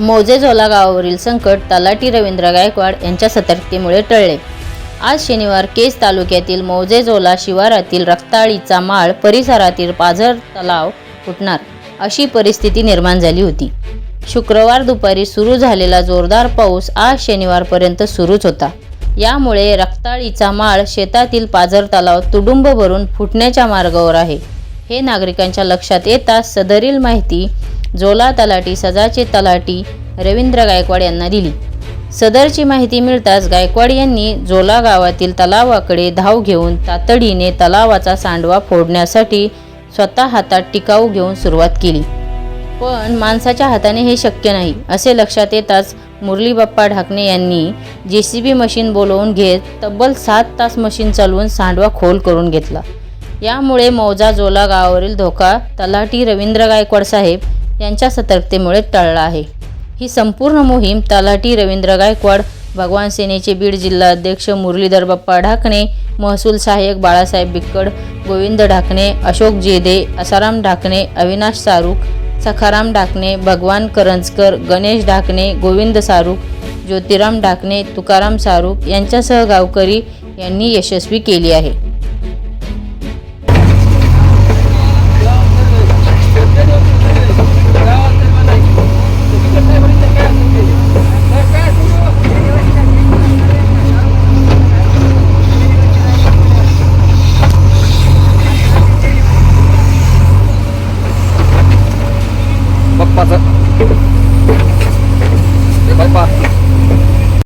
मोजेझोला गावावरील संकट तलाठी रवींद्र गायकवाड यांच्या सतर्कतेमुळे टळले. आज शनिवार केज तालुक्यातील मोजेझोला शिवारातील रक्ताळीचा माळ परिसरातील पाझर तलाव फुटणार अशी परिस्थिती निर्माण झाली होती. शुक्रवार दुपारी सुरू झालेला जोरदार पाऊस आज शनिवारपर्यंत सुरूच होता. यामुळे रक्ताळीचा माळ शेतातील पाझर तलाव तुडुंब भरून फुटण्याच्या मार्गावर आहे. हे नागरिकांच्या लक्षात येताच सदरील माहिती जोला तलाटी सजाचे तलाटी रवींद्र गायकवाड यांना दिली. सदरची माहिती मिळताच गायकवाड यांनी जोला गावातील तलावाकडे धाव घेऊन तातडीने तलावाचा सांडवा फोडण्यासाठी स्वतः हातात टिकाऊ घेऊन सुरुवात केली. पण माणसाच्या हाताने हे शक्य नाही असे लक्षात येताच मुरली बाप्पा ढाकणे यांनी जे सी बी मशीन बोलवून घेत तब्बल सात तास मशीन चालवून सांडवा खोल करून घेतला. यामुळे मौजा जोला गावावरील धोका तलाठी रवींद्र गायकवाड साहेब यांच्या सतर्कतेमुळे टळला आहे. ही संपूर्ण मोहीम तलाठी रवींद्र गायकवाड भगवान सेनेचे बीड जिल्हा अध्यक्ष मुरलीधर बाप्पा ढाकणे महसूल सहाय्यक बाळासाहेब बिक्कड गोविंद ढाकणे अशोक जेदे असाराम ढाकणे अविनाश सारूख सखाराम ढाकणे भगवान करंजकर गणेश ढाकणे गोविंद सारूख ज्योतिराम ढाकणे तुकाराम सारूख यांच्यासह गावकरी यांनी यशस्वी केली आहे.